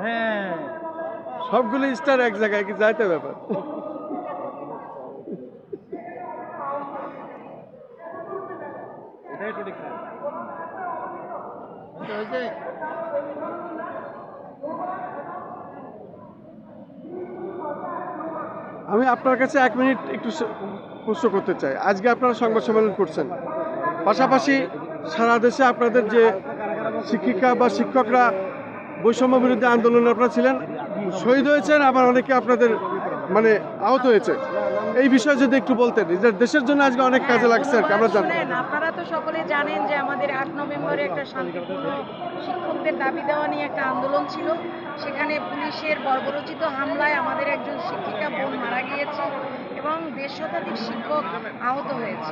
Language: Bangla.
হ্যাঁ সবগুলো স্টার এক জায়গায় কি যাইতে ব্যাপার এটাই সঠিক আমি আপনার কাছে এক মিনিট একটু প্রশ্ন করতে চাই। আজকে আপনারা সংবাদ সম্মেলন করছেন। পাশাপাশি সারা দেশে আপনাদের যে শিক্ষিকা বা শিক্ষকরা বৈষম্য বিরুদ্ধে আন্দোলনে আপনারা ছিলেন, শহীদ হয়েছেন, আবার অনেকে আপনাদের মানে আহত হয়েছে। এই বিষয়ে যদি একটু বলতেন দেশের জন্য আজকে অনেক কাজে লাগছে আর আমরা জানি। আপনারা তো সকলে জানেন যে আমাদের আট নভেম্বরে একটা শান্তিপূর্ণ শিক্ষকদের দাবি দেওয়া নিয়ে একটা আন্দোলন ছিল। সেখানে পুলিশের বর্বরচিত হামলায় আমাদের একজন শিক্ষিকা বোন মারা গিয়েছে এবং দেড় শতাধিক শিক্ষক আহত হয়েছে।